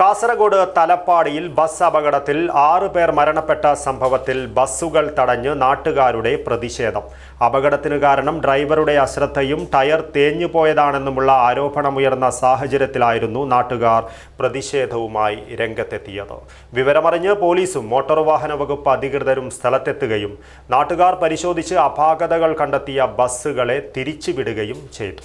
Kasaragod തലപ്പാടിയിൽ bus അപകടത്തിൽ ആറ് പേർ മരണപ്പെട്ട സംഭവത്തിൽ ബസ്സുകൾ തടഞ്ഞ് നാട്ടുകാരുടെ പ്രതിഷേധം. അപകടത്തിന് കാരണം ഡ്രൈവറുടെ അശ്രദ്ധയും ടയർ തേഞ്ഞു പോയതാണെന്നുമുള്ള ആരോപണമുയർന്ന സാഹചര്യത്തിലായിരുന്നു നാട്ടുകാർ പ്രതിഷേധവുമായി രംഗത്തെത്തിയത്. വിവരമറിഞ്ഞ് പോലീസും മോട്ടോർ വാഹന വകുപ്പ് അധികൃതരും സ്ഥലത്തെത്തുകയും നാട്ടുകാർ പരിശോധിച്ച് അപാകതകൾ കണ്ടെത്തിയ ബസ്സുകളെ തിരിച്ചുവിടുകയും ചെയ്തു.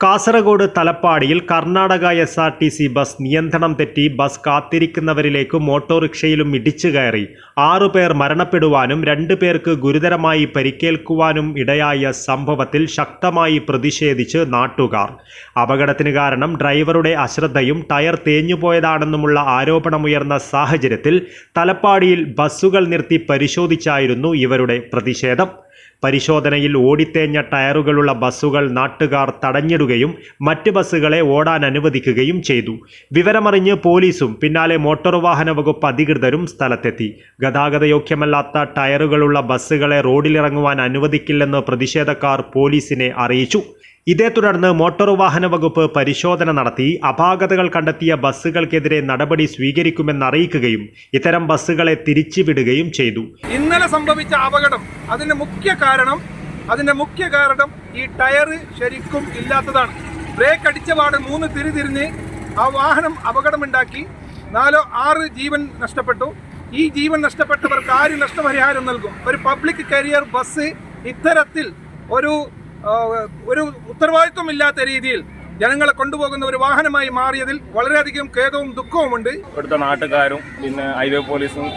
Kasaragod തലപ്പാടിയിൽ Karnataka S R T C bus നിയന്ത്രണം തെറ്റി ബസ് കാത്തിരിക്കുന്നവരിലേക്ക് മോട്ടോറിക്ഷയിലും ഇടിച്ചു കയറി. ആറുപേർ മരണപ്പെടുവാനും രണ്ടു പേർക്ക് ഗുരുതരമായി പരിക്കേൽക്കുവാനും ഇടയായ സംഭവത്തിൽ ശക്തമായി പ്രതിഷേധിച്ച് നാട്ടുകാർ. അപകടത്തിന് കാരണം ഡ്രൈവറുടെ അശ്രദ്ധയും ടയർ തേഞ്ഞുപോയതാണെന്നുമുള്ള ആരോപണമുയർന്ന സാഹചര്യത്തിൽ തലപ്പാടിയിൽ ബസ്സുകൾ നിർത്തി പരിശോധിച്ചായിരുന്നു ഇവരുടെ പ്രതിഷേധം. പരിശോധനയിൽ ഓടിത്തേഞ്ഞ ടയറുകളുള്ള ബസ്സുകൾ നാട്ടുകാർ തടഞ്ഞിടുകയും മറ്റ് ബസ്സുകളെ ഓടാൻ അനുവദിക്കുകയും ചെയ്തു. വിവരമറിഞ്ഞ് പോലീസും പിന്നാലെ മോട്ടോർ വാഹന വകുപ്പ് അധികൃതരും സ്ഥലത്തെത്തി. ഗതാഗതയോഗ്യമല്ലാത്ത ടയറുകളുള്ള ബസ്സുകളെ റോഡിലിറങ്ങുവാൻ അനുവദിക്കില്ലെന്ന് പ്രതിഷേധക്കാർ പോലീസിനെ അറിയിച്ചു. ഇതേ തുടർന്ന് മോട്ടോർ വാഹന വകുപ്പ് പരിശോധന നടത്തി അപാകതകൾ കണ്ടെത്തിയ ബസ്സുകൾക്കെതിരെ നടപടി സ്വീകരിക്കുമെന്ന് അറിയിക്കുകയും ഇത്തരം ബസ്സുകളെ തിരിച്ചുവിടുകയും ചെയ്തു. ഇന്നലെ സംഭവിച്ച അപകടം അതിന്റെ മുഖ്യ കാരണം അതിന്റെ മുഖ്യ കാരണം ഈ ടയർ ശരിക്കും ഇല്ലാത്തതാണ്. ബ്രേക്ക് അടിച്ച പാട് മൂന്ന് തിരി തിരിഞ്ഞ് ആ വാഹനം അപകടമുണ്ടാക്കി. നാലോ ആറ് ജീവൻ നഷ്ടപ്പെട്ടു. ഈ ജീവൻ നഷ്ടപ്പെട്ടവർക്ക് ആര് നഷ്ടപരിഹാരം നൽകും? ഒരു പബ്ലിക് കരിയർ ബസ് ഇത്തരത്തിൽ ഒരു ഒരു ഉത്തരവാദിത്വം ഇല്ലാത്ത രീതിയിൽ ജനങ്ങളെ കൊണ്ടുപോകുന്ന ഒരു വാഹനമായി മാറിയതിൽ വളരെയധികം ഖേദവും ദുഃഖവുമുണ്ട്. ഇവിടുത്തെ നാട്ടുകാരും പിന്നെ ഹൈവേ പോലീസും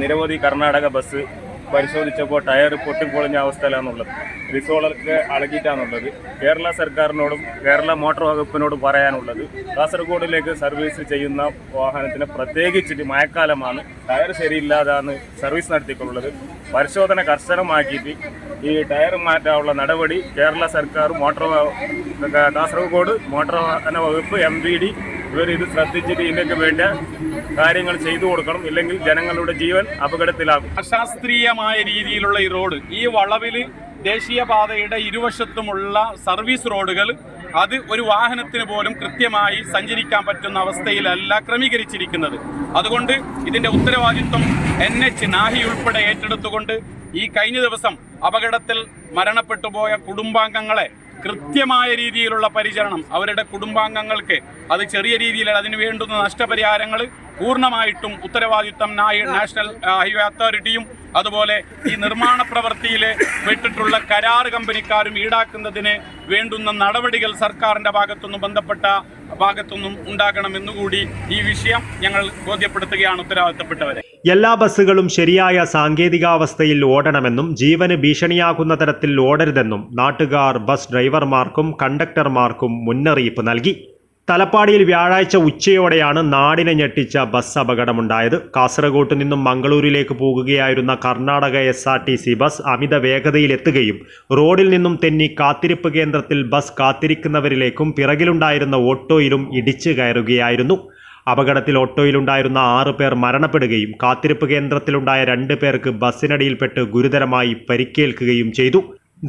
നിരവധി കർണാടക ബസ് പരിശോധിച്ചപ്പോൾ ടയർ പൊട്ടിപ്പൊളിഞ്ഞ അവസ്ഥയിലാണുള്ളത്. റിസോളൊക്കെ അളകിയിട്ടാണുള്ളത് കേരള സർക്കാരിനോടും കേരള മോട്ടോർ വകുപ്പിനോടും പറയാനുള്ളത് കാസർഗോഡിലേക്ക് സർവീസ് ചെയ്യുന്ന വാഹനത്തിന് പ്രത്യേകിച്ചിട്ട് മഴക്കാലമാണ് ടയർ ശരിയില്ലാതാണ് സർവീസ് നടത്തിക്കൊള്ളുള്ളത് പരിശോധന കർശനമാക്കിയിട്ട് ഈ ടയർ മാറ്റാനുള്ള നടപടി കേരള സർക്കാർ മോട്ടോർ കാസർഗോഡ് മോട്ടോർ വാഹന വകുപ്പ് എം വി ഡി ഇവർ ഇത് ശ്രദ്ധിച്ചിട്ട് ഇതിനൊക്കെ വേണ്ട കാര്യങ്ങൾ ചെയ്തു കൊടുക്കണം. ഇല്ലെങ്കിൽ ജനങ്ങളുടെ ജീവൻ അപകടത്തിലാകും. അശാസ്ത്രീയമായ രീതിയിലുള്ള ഈ റോഡ് ഈ വളവിൽ ദേശീയപാതയുടെ ഇരുവശത്തുമുള്ള സർവീസ് റോഡുകൾ അത് ഒരു വാഹനത്തിന് പോലും കൃത്യമായി സഞ്ചരിക്കാൻ പറ്റുന്ന അവസ്ഥയിലല്ല ക്രമീകരിച്ചിരിക്കുന്നത്. അതുകൊണ്ട് ഇതിന്റെ ഉത്തരവാദിത്വം എൻ എച്ച് നാഹി ഉൾപ്പെടെ ഏറ്റെടുത്തുകൊണ്ട് ഈ കഴിഞ്ഞ ദിവസം അപകടത്തിൽ മരണപ്പെട്ടുപോയ കുടുംബാംഗങ്ങളെ കൃത്യമായ രീതിയിലുള്ള പരിചരണം. അവരുടെ കുടുംബാംഗങ്ങൾക്ക് അത് ചെറിയ രീതിയിൽ അതിന് വേണ്ടുന്ന നഷ്ടപരിഹാരങ്ങൾ പൂർണമായിട്ടും ഉത്തരവാദിത്തം നാഷണൽ ഹൈവേ അതോറിറ്റിയും അതുപോലെ ഈ നിർമ്മാണ പ്രവൃത്തിയിൽ പെട്ടിട്ടുള്ള കരാർ കമ്പനിക്കാരും ഈടാക്കുന്നതിന് വേണ്ടുന്ന നടപടികൾ സർക്കാരിന്റെ ഭാഗത്തുനിന്നും ബന്ധപ്പെട്ട ഭാഗത്തുനിന്നും ഉണ്ടാകണമെന്നുകൂടി ഈ വിഷയം ഞങ്ങൾ ബോധ്യപ്പെടുത്തുകയാണ് ഉത്തരവാദിത്തപ്പെട്ടവരെ. എല്ലാ ബസ്സുകളും ശരിയായ സാങ്കേതികാവസ്ഥയിൽ ഓടണമെന്നും ജീവന് ഭീഷണിയാകുന്ന തരത്തിൽ ഓടരുതെന്നും നാട്ടുകാർ ബസ് ഡ്രൈവർമാർക്കും കണ്ടക്ടർമാർക്കും മുന്നറിയിപ്പ് നൽകി. തലപ്പാടിയിൽ വ്യാഴാഴ്ച ഉച്ചയോടെയാണ് നാടിനെ ഞെട്ടിച്ച ബസ് അപകടമുണ്ടായത്. കാസർഗോട്ട് നിന്നും മംഗളൂരിലേക്ക് പോകുകയായിരുന്ന Karnataka S R T C bus അമിത വേഗതയിലെത്തുകയും റോഡിൽ നിന്നും തെന്നി കാത്തിരിപ്പ് കേന്ദ്രത്തിൽ ബസ് കാത്തിരിക്കുന്നവരിലേക്കും പിറകിലുണ്ടായിരുന്ന ഓട്ടോയിലും ഇടിച്ചു കയറുകയായിരുന്നു. അപകടത്തിൽ ഓട്ടോയിലുണ്ടായിരുന്ന ആറു പേർ മരണപ്പെടുകയും കാത്തിരിപ്പ് കേന്ദ്രത്തിലുണ്ടായ രണ്ട് പേർക്ക് ബസ്സിനടിയിൽപ്പെട്ട് ഗുരുതരമായി പരിക്കേൽക്കുകയും ചെയ്തു.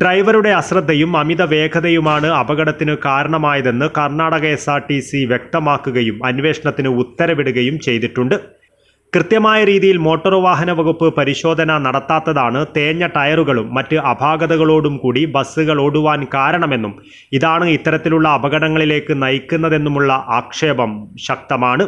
ഡ്രൈവറുടെ അശ്രദ്ധയും അമിത വേഗതയുമാണ് അപകടത്തിന് കാരണമായതെന്ന് Karnataka S R T C വ്യക്തമാക്കുകയും അന്വേഷണത്തിന് ഉത്തരവിടുകയും ചെയ്തിട്ടുണ്ട്. കൃത്യമായ രീതിയിൽ മോട്ടോർ വാഹന വകുപ്പ് പരിശോധന നടത്താത്തതാണ് തേഞ്ഞ ടയറുകളും മറ്റ് അപാകതകളോടും കൂടി ബസ്സുകൾ ഓടുവാൻ കാരണമെന്നും ഇതാണ് ഇത്തരത്തിലുള്ള അപകടങ്ങളിലേക്ക് നയിക്കുന്നതെന്നുമുള്ള ആക്ഷേപം ശക്തമാണ്.